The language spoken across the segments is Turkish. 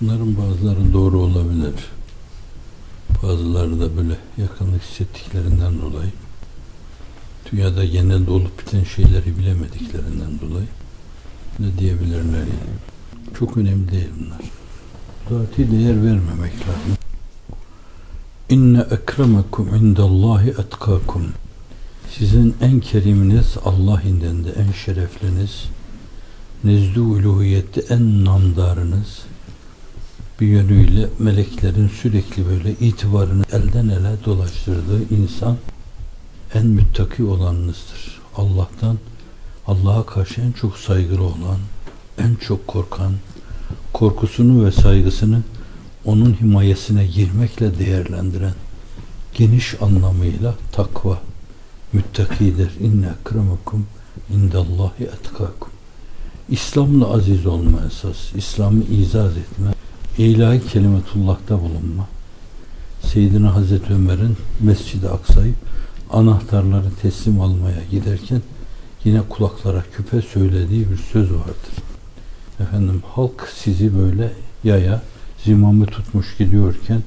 Bunların bazıları doğru olabilir. Bazıları da böyle yakınlık hissettiklerinden dolayı dünyada genelde olup biten şeyleri bilemediklerinden dolayı ne diyebilirler yani. Çok önemli değil bunlar. Zati değer vermemek lazım. İnne ekremekum indallahi etkakum. Sizin en keriminiz Allah indinde en şerefliniz, nezdu uluhiyette en namdarınız, bir yönüyle meleklerin sürekli böyle itibarını elden ele dolaştırdığı insan en müttaki olanınızdır. Allah'tan Allah'a karşı en çok saygılı olan, en çok korkan, korkusunu ve saygısını onun himayesine girmekle değerlendiren geniş anlamıyla takva müttakidir. İnne ekremekum indallahi etkakum. İslam'la aziz olma esas, İslam'ı izaz etme, ilahi kelimetullah'ta bulunma. Seyyidina Hazreti Ömer'in Mescid-i Aksa'yı anahtarları teslim almaya giderken yine kulaklara küpe söylediği bir söz vardır. Efendim halk sizi böyle yaya zimamı tutmuş gidiyorken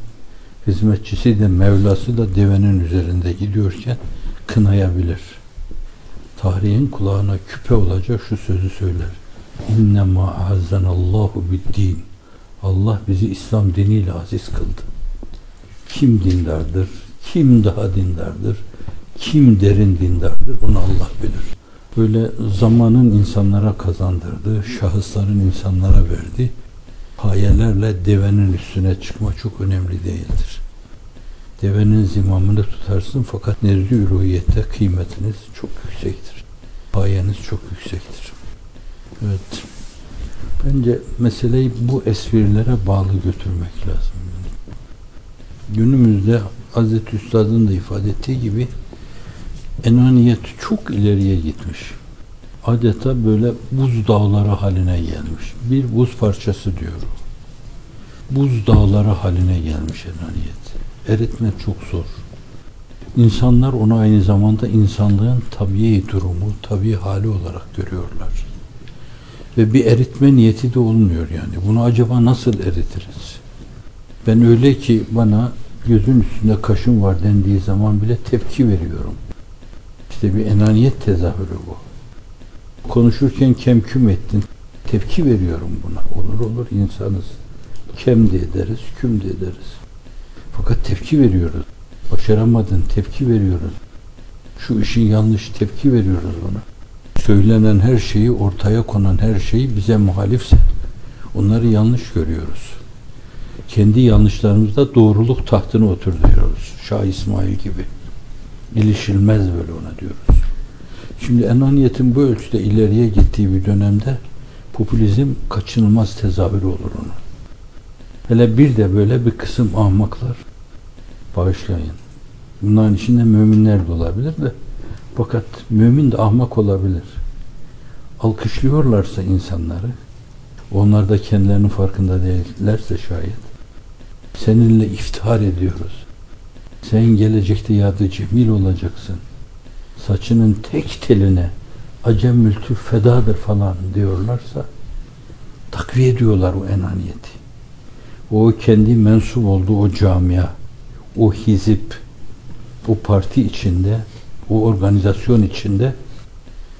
hizmetçisi de Mevlası da devenin üzerinde gidiyorken kınayabilir. Tarihin kulağına küpe olacak şu sözü söyler. İnnemâ azzanallahu bid-din. Allah bizi İslam diniyle aziz kıldı. Kim dindardır? Kim daha dindardır? Kim derin dindardır? Onu Allah bilir. Böyle zamanın insanlara kazandırdığı, şahısların insanlara verdiği payelerle devenin üstüne çıkma çok önemli değildir. Devenin zimamını tutarsın fakat nezd-i kıymetiniz çok yüksektir. Payeniz çok yüksektir. Evet. Bence meseleyi bu esvirilere bağlı götürmek lazım. Günümüzde Hazreti Üstad'ın da ifade ettiği gibi enaniyet çok ileriye gitmiş. Adeta böyle buz dağları haline gelmiş. Bir buz parçası diyor. Buz dağları haline gelmiş enaniyet. Eritmek çok zor. İnsanlar onu aynı zamanda insanlığın tabii durumu, tabii hali olarak görüyorlar. Ve bir eritme niyeti de olmuyor yani. Bunu acaba nasıl eritiriz? Ben öyle ki bana gözün üstünde kaşın var dendiği zaman bile tepki veriyorum. İşte bir enaniyet tezahürü bu. Konuşurken kemküm ettin. Tepki veriyorum buna. Olur olur insanız. Kem de ederiz, küm de ederiz. Fakat tepki veriyoruz. Başaramadın, tepki veriyoruz. Şu işin yanlış tepki veriyoruz buna. Söylenen her şeyi, ortaya konan her şeyi bize muhalifse onları yanlış görüyoruz. Kendi yanlışlarımızda doğruluk tahtını oturtuyoruz. Şah İsmail gibi. İlişilmez böyle ona diyoruz. Şimdi enaniyetin bu ölçüde ileriye gittiği bir dönemde popülizm kaçınılmaz tezahürü olur onu. Hele bir de böyle bir kısım ahmaklar bağışlayın. Bunların içinde müminler de olabilir de fakat mümin de ahmak olabilir. Alkışlıyorlarsa insanları onlar da kendilerinin farkında değillerse şayet seninle iftihar ediyoruz. Sen gelecekte yadı cemil olacaksın. Saçının tek teline acem mültü fedadır falan diyorlarsa takviye ediyorlar o enaniyeti. O kendi mensup olduğu o camia, o hizip, o parti içinde, o organizasyon içinde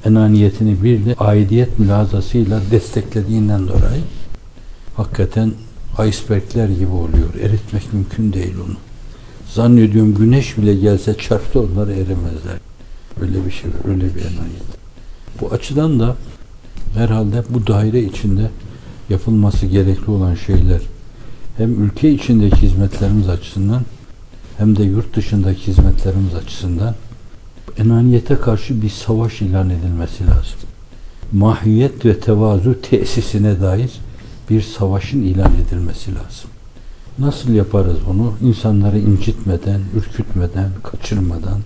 enaniyetini bir de aidiyet mülazasıyla desteklediğinden dolayı hakikaten icebergler gibi oluyor. Eritmek mümkün değil onu. Zannediyorum güneş bile gelse çarptı onları erimezler. Öyle bir şey öyle bir enayet. Bu açıdan da herhalde bu daire içinde yapılması gerekli olan şeyler hem ülke içindeki hizmetlerimiz açısından hem de yurt dışındaki hizmetlerimiz açısından enaniyete karşı bir savaş ilan edilmesi lazım. Mahiyet ve tevazu tesisine dair bir savaşın ilan edilmesi lazım. Nasıl yaparız bunu? İnsanları incitmeden, ürkütmeden, kaçırmadan,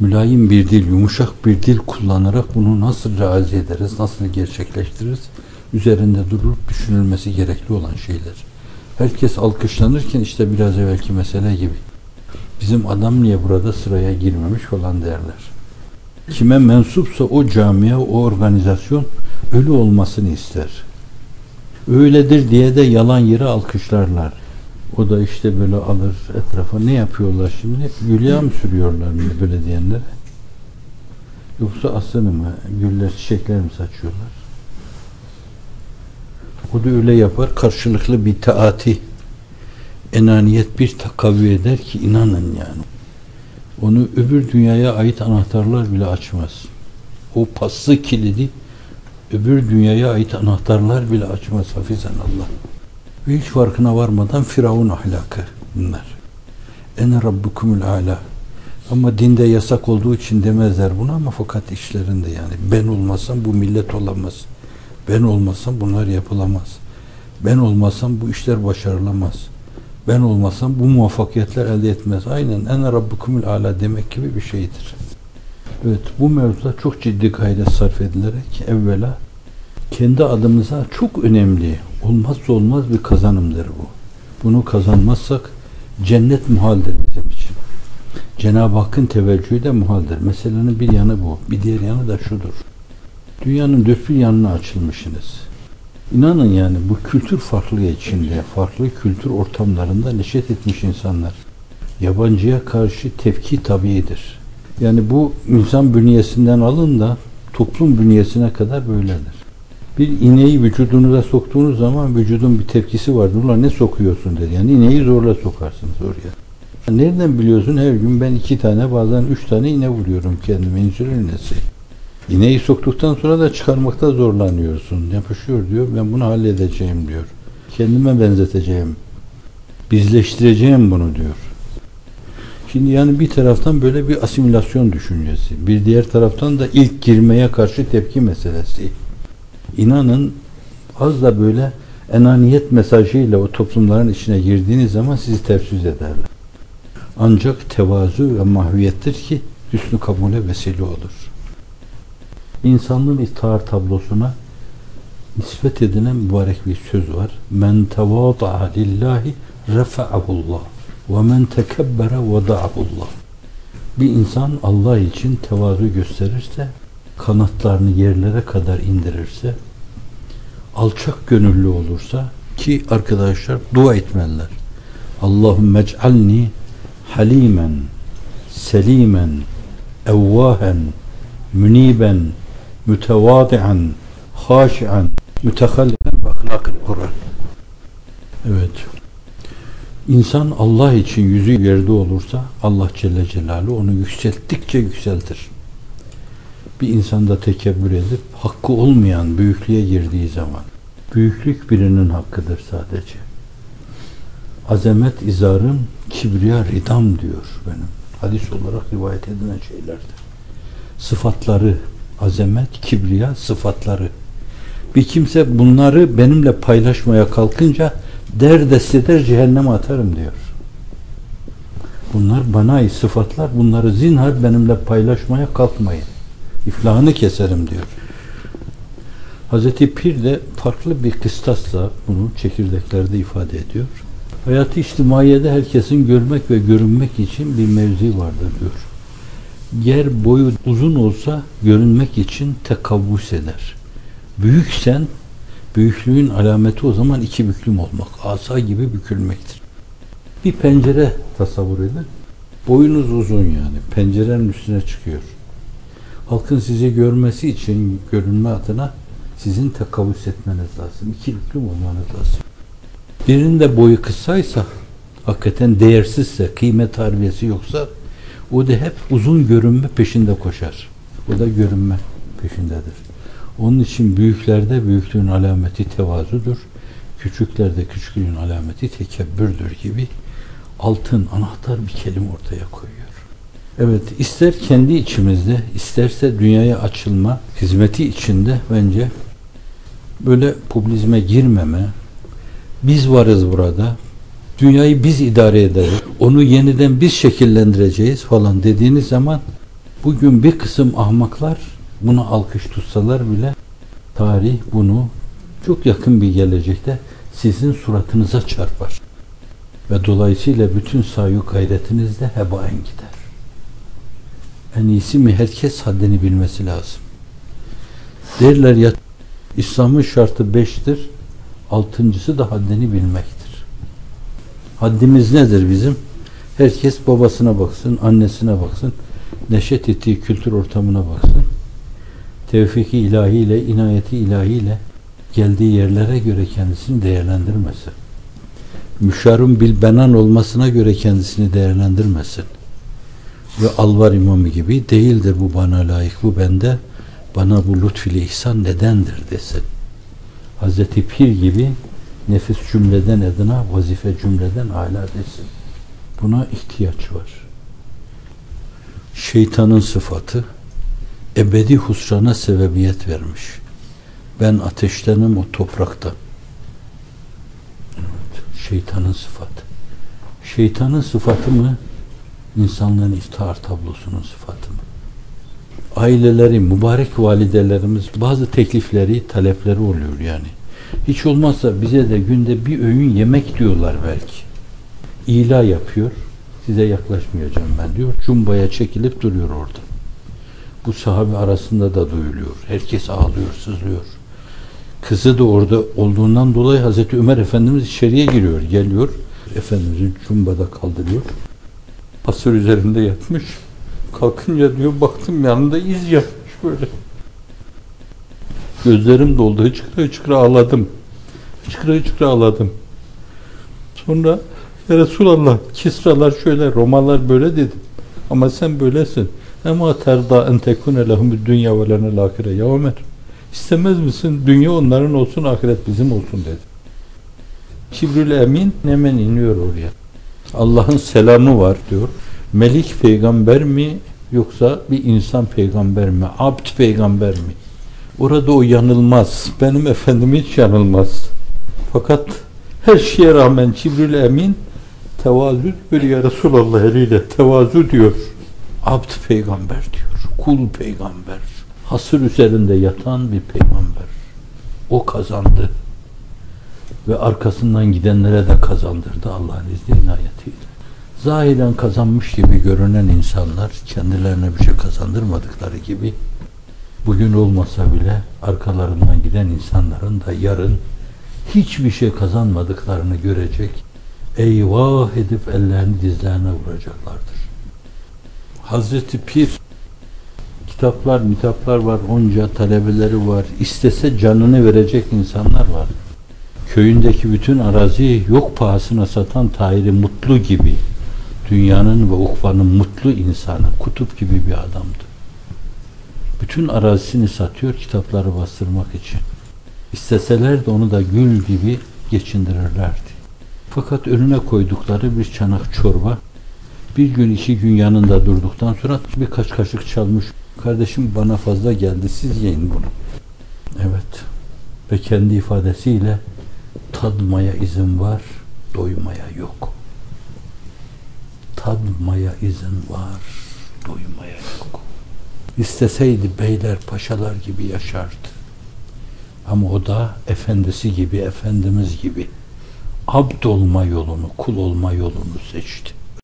mülayim bir dil, yumuşak bir dil kullanarak bunu nasıl razı ederiz, nasıl gerçekleştiririz? Üzerinde durup düşünülmesi gerekli olan şeyler. Herkes alkışlanırken işte biraz evvelki mesele gibi. Bizim adam niye burada sıraya girmemiş falan derler. Kime mensupsa o camia, o organizasyon ölü olmasını ister. Öyledir diye de yalan yere alkışlarlar. O da işte böyle alır etrafa. Ne yapıyorlar şimdi? Gülya mı sürüyorlar mı böyle diyenlere? Yoksa aslını mı? Güller, çiçekler mi saçıyorlar? O da öyle yapar. Karşılıklı bir taati, enaniyet bir takavvi eder ki inanın yani. Onu öbür dünyaya ait anahtarlar bile açmaz. O paslı kilidi öbür dünyaya ait anahtarlar bile açmaz hafizan Allah. Ve hiç farkına varmadan Firavun ahlakı bunlar. Ene rabbukumul ala. Ama dinde yasak olduğu için demezler bunu ama fakat işlerinde yani. Ben olmasam bu millet olamaz. Ben olmasam bunlar yapılamaz. Ben olmasam bu işler başarılamaz. Ben olmasam bu muvaffakiyetler elde etmez. Aynen ene rabbukumul ala demek gibi bir şeydir. Evet bu mevzuda çok ciddi gayret sarf edilerek evvela kendi adımıza çok önemli, olmazsa olmaz bir kazanımdır bu. Bunu kazanmazsak cennet muhaldir bizim için. Cenab-ı Hakk'ın teveccühü de muhaldir. Meselenin bir yanı bu. Bir diğer yanı da şudur. Dünyanın dört bir yanına açılmışsınız. İnanın yani bu kültür farklılığı içinde, farklı kültür ortamlarında neşet etmiş insanlar. Yabancıya karşı tepki tabiidir. Yani bu insan bünyesinden alın da toplum bünyesine kadar böyledir. Bir ineği vücudunuza soktuğunuz zaman vücudun bir tepkisi vardır. Ulan ne sokuyorsun dedi. Yani ineği zorla sokarsınız oraya. Nereden biliyorsun? Her gün ben iki tane bazen üç tane iğne vuruyorum kendime insülin iğnesi. İğneyi soktuktan sonra da çıkarmakta zorlanıyorsun. Yapışıyor diyor. Ben bunu halledeceğim diyor. Kendime benzeteceğim. Bizleştireceğim bunu diyor. Şimdi yani bir taraftan böyle bir asimilasyon düşüncesi. Bir diğer taraftan da ilk girmeye karşı tepki meselesi. İnanın az da böyle enaniyet mesajıyla o toplumların içine girdiğiniz zaman sizi tefsüz ederler. Ancak tevazu ve mahviyettir ki hüsnü kabule vesile olur. İnsanlığın iftihar tablosuna nispet edilen mübarek bir söz var. Men tevada'a lillahi refa'ahullah ve men tekebbere veda'ahullah. Bir insan Allah için tevazu gösterirse kanatlarını yerlere kadar indirirse alçak gönüllü olursa ki arkadaşlar dua etmeliler. Allahümme ec'alni halimen selimen evvahen müniben mütevadi'an haşi'an mütehallikan ve ahlakıl Kur'an. Evet. İnsan Allah için yüzü yerde olursa Allah Celle Celaluhu onu yükselttikçe yükseltir bir insanda tekebbür edip hakkı olmayan büyüklüğe girdiği zaman büyüklük birinin hakkıdır sadece. Azamet izarım, kibriya ridam diyor benim. Hadis olarak rivayet edilen şeylerdir. Sıfatları, azamet, kibriya sıfatları. Bir kimse bunları benimle paylaşmaya kalkınca derdest cehenneme atarım diyor. Bunlar bana ait sıfatlar. Bunları zinhar benimle paylaşmaya kalkmayın iflahını keserim diyor. Hazreti Pir de farklı bir kıstasla bunu çekirdeklerde ifade ediyor. Hayatı içtimaiyede herkesin görmek ve görünmek için bir mevzi vardır diyor. Yer boyu uzun olsa görünmek için tekavvüs eder. Büyüksen büyüklüğün alameti o zaman iki büklüm olmak. Asa gibi bükülmektir. Bir pencere tasavvur edin. Boyunuz uzun yani. Pencerenin üstüne çıkıyor halkın sizi görmesi için görünme adına sizin tekavüs etmeniz lazım. İki büklüm olmanız lazım. Birinin de boyu kısaysa hakikaten değersizse, kıymet harbiyesi yoksa o da hep uzun görünme peşinde koşar. O da görünme peşindedir. Onun için büyüklerde büyüklüğün alameti tevazudur. Küçüklerde küçüklüğün alameti tekebbürdür gibi altın, anahtar bir kelime ortaya koyuyor. Evet, ister kendi içimizde, isterse dünyaya açılma hizmeti içinde bence böyle popülizme girmeme, biz varız burada, dünyayı biz idare ederiz, onu yeniden biz şekillendireceğiz falan dediğiniz zaman bugün bir kısım ahmaklar bunu alkış tutsalar bile tarih bunu çok yakın bir gelecekte sizin suratınıza çarpar. Ve dolayısıyla bütün sayu gayretiniz de hebaen gider en iyisi mi herkes haddini bilmesi lazım. Derler ya İslam'ın şartı beştir. Altıncısı da haddini bilmektir. Haddimiz nedir bizim? Herkes babasına baksın, annesine baksın, neşet ettiği kültür ortamına baksın. Tevfiki ilahiyle, inayeti ilahiyle geldiği yerlere göre kendisini değerlendirmesin. Müşarun bil benan olmasına göre kendisini değerlendirmesin. Ve alvar imamı gibi değildir bu bana layık, bu bende, bana bu lütfüyle ihsan nedendir desin. Hazreti Pir gibi nefis cümleden edina, vazife cümleden ala desin. Buna ihtiyaç var. Şeytanın sıfatı ebedi husrana sebebiyet vermiş. Ben ateştenim o topraktan. Evet, şeytanın sıfatı. Şeytanın sıfatı mı? İnsanlığın iftihar tablosunun sıfatı mı? Aileleri, mübarek validelerimiz bazı teklifleri, talepleri oluyor yani. Hiç olmazsa bize de günde bir öğün yemek diyorlar belki. İla yapıyor. Size yaklaşmayacağım ben diyor. Cumbaya çekilip duruyor orada. Bu sahabe arasında da duyuluyor. Herkes ağlıyor, sızlıyor. Kızı da orada olduğundan dolayı Hazreti Ömer Efendimiz içeriye giriyor, geliyor. Efendimizin cumbada kaldırıyor. Hasır üzerinde yatmış. Kalkınca diyor baktım yanında iz yapmış böyle. Gözlerim doldu. Hıçkıra hıçkıra ağladım. Hıçkıra hıçkıra ağladım. Sonra ya Resulallah Kisralar şöyle, Romalar böyle dedim. Ama sen böylesin. Ama terda en tekune lehum dünya ve lenel ahire. Ya Ömer istemez misin? Dünya onların olsun, ahiret bizim olsun dedi. Cibril Emin hemen iniyor oraya. Allah'ın selamı var diyor. Melik peygamber mi yoksa bir insan peygamber mi? Abd peygamber mi? Orada o yanılmaz. Benim efendim hiç yanılmaz. Fakat her şeye rağmen Cibril Emin tevazu diyor ya Resulallah eliyle tevazu diyor. Abd peygamber diyor. Kul peygamber. Hasır üzerinde yatan bir peygamber. O kazandı. Ve arkasından gidenlere de kazandırdı Allah'ın izni inayetiyle. Zahiren kazanmış gibi görünen insanlar kendilerine bir şey kazandırmadıkları gibi bugün olmasa bile arkalarından giden insanların da yarın hiçbir şey kazanmadıklarını görecek, eyvah edip ellerini dizlerine vuracaklardır. Hazreti Pir kitaplar, mitaplar var, onca talebeleri var. İstese canını verecek insanlar var. Köyündeki bütün araziyi yok pahasına satan Tahir Mutlu gibi dünyanın ve ukvanın mutlu insanı, kutup gibi bir adamdı. Bütün arazisini satıyor kitapları bastırmak için. İsteseler de onu da gül gibi geçindirirlerdi. Fakat önüne koydukları bir çanak çorba bir gün iki gün yanında durduktan sonra birkaç kaşık çalmış. Kardeşim bana fazla geldi siz yiyin bunu. Evet. Ve kendi ifadesiyle tadmaya izin var, doymaya yok. Tadmaya izin var, doymaya yok. İsteseydi beyler, paşalar gibi yaşardı. Ama o da efendisi gibi, efendimiz gibi abd olma yolunu, kul olma yolunu seçti.